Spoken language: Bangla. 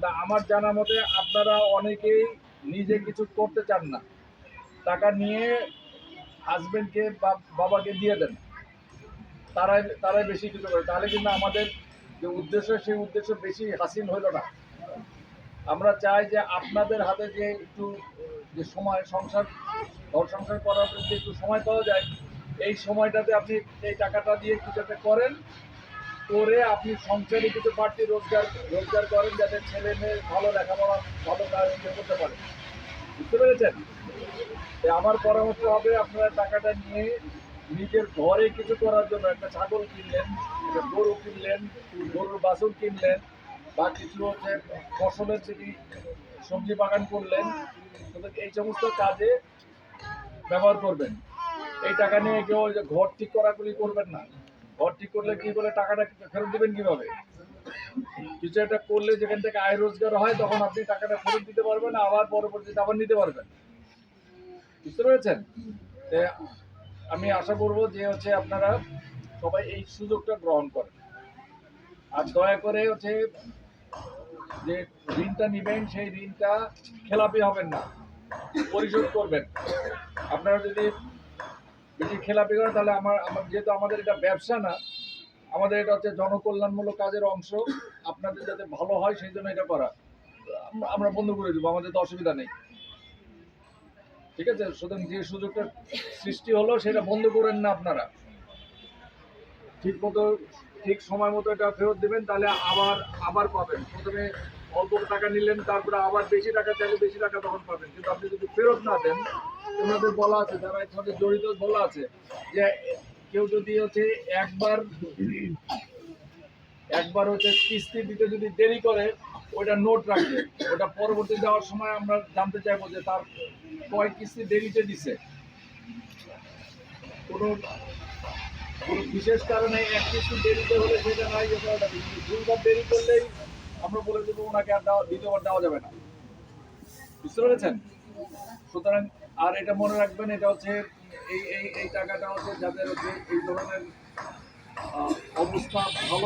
কিন্তু আমার জানা মতে আপনারা অনেকেই নিজে কিছু করতে চান না। টাকা নিয়ে হাজবেন্ডকে বা বাবাকে দিয়ে দেন। তারাই তারাই বেশি কিছু করে। তাহলে কিন্তু আমাদের যে উদ্দেশ্য, সেই উদ্দেশ্য বেশি হাসিল হইল না। আমরা চাই যে আপনাদের হাতে যে একটু, যে সময়, সংসার, ঘর সংসার করার যে একটু সময় পাওয়া যায়, এই সময়টাতে আপনি এই টাকাটা দিয়ে কিছু একটা করেন করে আপনি সংসারে কিছু বাড়তি রোজগার রোজগার করেন যাতে ছেলে মেয়ে ভালো লেখাপড়া, ভালো কাজ করতে পারে। বুঝতে পেরেছেন? আমার পরামর্শ হবে আপনারা টাকাটা নিয়ে নিজের ঘরে কিছু করার জন্য একটা ছাগল কিনলেন, একটা গরু কিনলেন, গরুর বাছুর কিনলেন, বা কিছু হচ্ছে ফসলের যদি সবজি বাগান করলেন এই সমস্ত কাজে ব্যবহার করবেন। এই টাকা নিয়ে কেউ ঘর ঠিক করাগুলি করবেন না। ঘর ঠিক করলে কি করে টাকাটা ফেরত দিবেন কীভাবে? কিছু একটা করলে যেখান থেকে আয় রোজগার হয়, তখন আপনি টাকাটা ফেরত দিতে পারবেন, আবার পরবর্তীতে আবার নিতে পারবেন। বুঝতে পেরেছেন? আমি আশা করব যে হচ্ছে আপনারা সবাই এই সুযোগটা গ্রহণ করেন। আর দয়া করে হচ্ছে যে ঋণটা নেবেন, সেই ঋণটা খেলাপি হবেন না, পরিশোধ করবেন। আপনারা যদি বেশি খেলাপি করে, তাহলে আমার যেহেতু আমাদের এটা ব্যবসা না, আমাদের এটা হচ্ছে জনকল্যাণমূলক কাজের অংশ, আপনাদের যাতে ভালো হয় সেই জন্য এটা করা। আমরা বন্ধ করে দেবো, আমাদের তো অসুবিধা নেই। ঠিক আছে? সুতরাং যে সুযোগটা সৃষ্টি হলো, সেটা বন্ধ করেন না আপনারা। ঠিক মতো ঠিক সময় মতো এটা ফেরত দেবেন, তাহলে আবার আবার পাবেন। প্রথমে অল্প টাকা নিলেন, তারপরে আবার বেশি টাকা, চাইলে বেশি টাকা তখন পাবেন। কিন্তু আপনি যদি ফেরত না দেন ওনাদের বলা আছে, যারা এর সাথে জড়িত বলা আছে, যে কেউ যদি হচ্ছে একবার একবার হচ্ছে কিস্তি দিতে যদি দেরি করে ওটা নোট রাখবে। ওটা পরবর্তী যাওয়ার সময় আমরা জানতে চাইব যে তার কয় কিস্তি দেরিতে দিছে। কোনো কোনো বিশেষ কারণে এক কিস্তি দেরিতে হলে সেটা নাই যে ওটা দুইবার দেরি করলেই আমরা বলে দেবো ওনাকে আর দেওয়া, দ্বিতীয়বার দেওয়া যাবে না। বুঝতে পেরেছেন? সুতরাং, আর এটা মনে রাখবেন, এটা হচ্ছে এই এই এই টাকাটা হচ্ছে যাদের হচ্ছে এই ধরনের অবস্থা ভালো